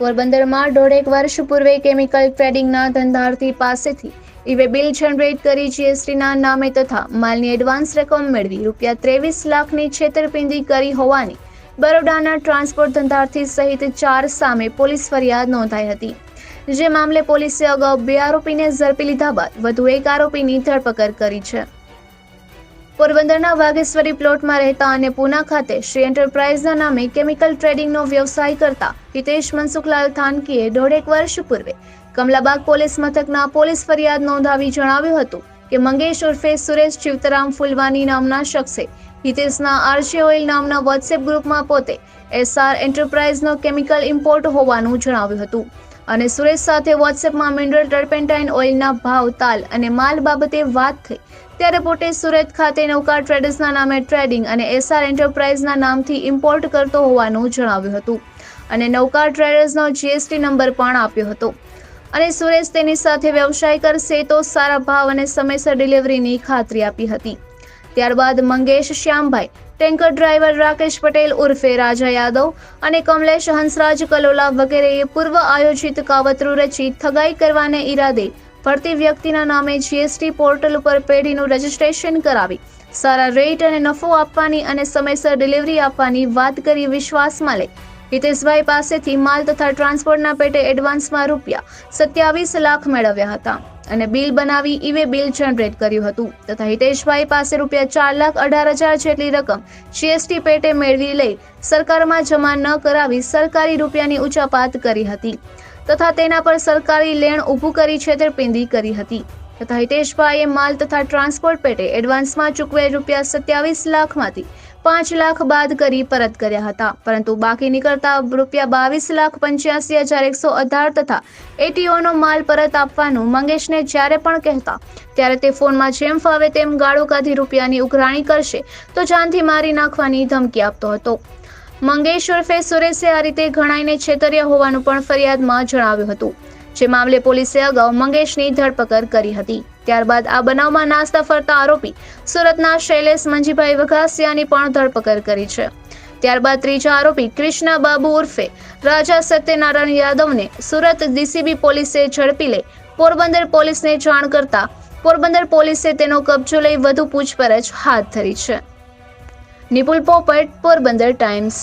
પોરબંદરમાં દોઢેક વર્ષ પૂર્વે કેમિકલ ટ્રેડિંગના ધંધાર્થી પાસેથી ઈવે બિલ જનરેટ કરી જીએસટીના નામે તથા માલની એડવાન્સ રકમ મેળવી રૂપિયા ત્રેવીસ લાખની છેતરપિંડી કરી હોવાની બરોડાના ટ્રાન્સપોર્ટ ધંધાર્થી સહિત ચાર સામે પોલીસ ફરિયાદ નોંધાઈ હતી. જે મામલે પોલીસે અગાઉ બે આરોપીને ઝડપી લીધા બાદ વધુ એક આરોપીની ધરપકડ કરી છે. પોરબંદરના વાઘેશ્વરી પ્લોટમાં રહેતા અને પૂના ખાતે શ્રી એન્ટરપ્રાઇઝના નામે કેમિકલ ટ્રેડિંગનો વ્યવસાય કરતા હિતેશ મનસુખલાલ થાનકીએ દોઢેક વર્ષ પૂર્વે કમલાબાગ પોલીસ મથકના પોલીસ ફરિયાદ નોંધાવી જણાવ્યું હતું કે મંગેશ ઉર્ફે સુરેશ ચિવતરામ ફુલવાની નામના શખ્સે હિતેશના આરજે ઓઇલ નામના વોટ્સએપ ગ્રુપમાં પોતે એસઆર એન્ટરપ્રાઇઝનો કેમિકલ ઇમ્પોર્ટ હોવાનું જણાવ્યું હતું. અને સુરેશ સાથે વોટ્સએપમાં મિનરલ ટર્પેન્ટાઇન ઓઇલના ભાવ, તાલ અને માલ બાબતે વાત થઈ. ત્યારે પોતે સુરત ખાતે નૌકા ટ્રેડર્સના નામે ટ્રેડિંગ અને એસઆર એન્ટરપ્રાઇઝના નામથી ઇમ્પોર્ટ કરતો હોવાનું જણાવ્યું હતું. અને નૌકા ટ્રેડર્સનો જીએસટી નંબર પણ આપ્યો હતો. અને સુરેશ તેની સાથે વ્યવસાય કરશે તો સારા ભાવ અને સમયસર ડિલિવરીની ખાતરી આપી હતી. ત્યારબાદ મંગેશ શ્યામભાઈ, ટેન્કર ડ્રાઈવર રાકેશ પટેલ ઉર્ફે રાજા યાદવ અને કમલેશ હંસરાજ કલોલા વગેરેએ પૂર્વ આયોજિત કાવતરું રચી ઠગાઈ કરવાને ઈરાદે ફરતી વ્યક્તિના નામે જીએસટી પોર્ટલ ઉપર પેઢીનું રજીસ્ટ્રેશન કરાવી, સારા રેટ અને નફો આપવાની અને સમયસર ડિલિવરી આપવાની વાત કરી વિશ્વાસમાં લે હિતેશભાઈ પાસેથી માલ તથા ટ્રાન્સપોર્ટના પેટે એડવાન્સમાં રૂપિયા સત્યાવીસ લાખ મેળવ્યા હતા. અને બિલ બનાવી ઈવે બિલ જનરેટ કર્યું હતું. તથા હિતેશભાઈ પાસે રૂપિયા ચાર લાખ અઢાર હજાર જેટલી રકમ જીએસટી પેટે મેળવી લઈ સરકારમાં જમા ન કરાવી સરકારી રૂપિયાની ઉચાપાત કરી હતી. તથા તેના પર સરકારી લેણ ઊભું કરી છેતરપિંડી કરી હતી. તથા હિતેશભાઈએ માલ તથા ટ્રાન્સપોર્ટ પેટે એડવાન્સમાં ચૂકવેલ રૂપિયા સત્યાવીસ લાખમાંથી પાંચ લાખ બાદ કરી પરત કર્યા હતા. પરંતુ બાકી નીકળતા રૂપિયા બાવીસ લાખ પંચ્યાસી હજાર એકસો અઢાર તથા એટીઓનો માલ પરત આપવાનું મંગેશને જ્યારે પણ કહેતા, ત્યારે તે ફોનમાં જેમ ફાવે તેમ ગાળો કાઢી રૂપિયાની ઉઘરાણી કરશે, તો જાનથી મારી નાખવાની ધમકી આપતો હતો. મંગેશ ઉર્ફે સુરેશે આ રીતે ઘણાઈને છેતર્યા હોવાનું પણ ફરિયાદમાં જણાવ્યું હતું. જે મામલે પોલીસે અગાઉ મંગેશની ધરપકડ કરી હતી. ત્યારબાદ આ બનાવમાં નાસ્તા ફરતા આરોપી સુરતના શૈલેષ મંજીભાઈ વઘાસિયાની પણ ધરપકડ કરી છે. ત્યારબાદ ત્રીજા આરોપી કૃષ્ણા બાબુ ઉર્ફે રાજા સત્યનારાયણ યાદવને સુરત ડીસીબી પોલીસે ઝડપી લઈ પોરબંદર પોલીસને જાણ કરતા પોરબંદર પોલીસે તેનો કબજો લઈ વધુ પૂછપરછ હાથ ધરી છે. નિપુલ પોપટ, પોરબંદર ટાઈમ્સ.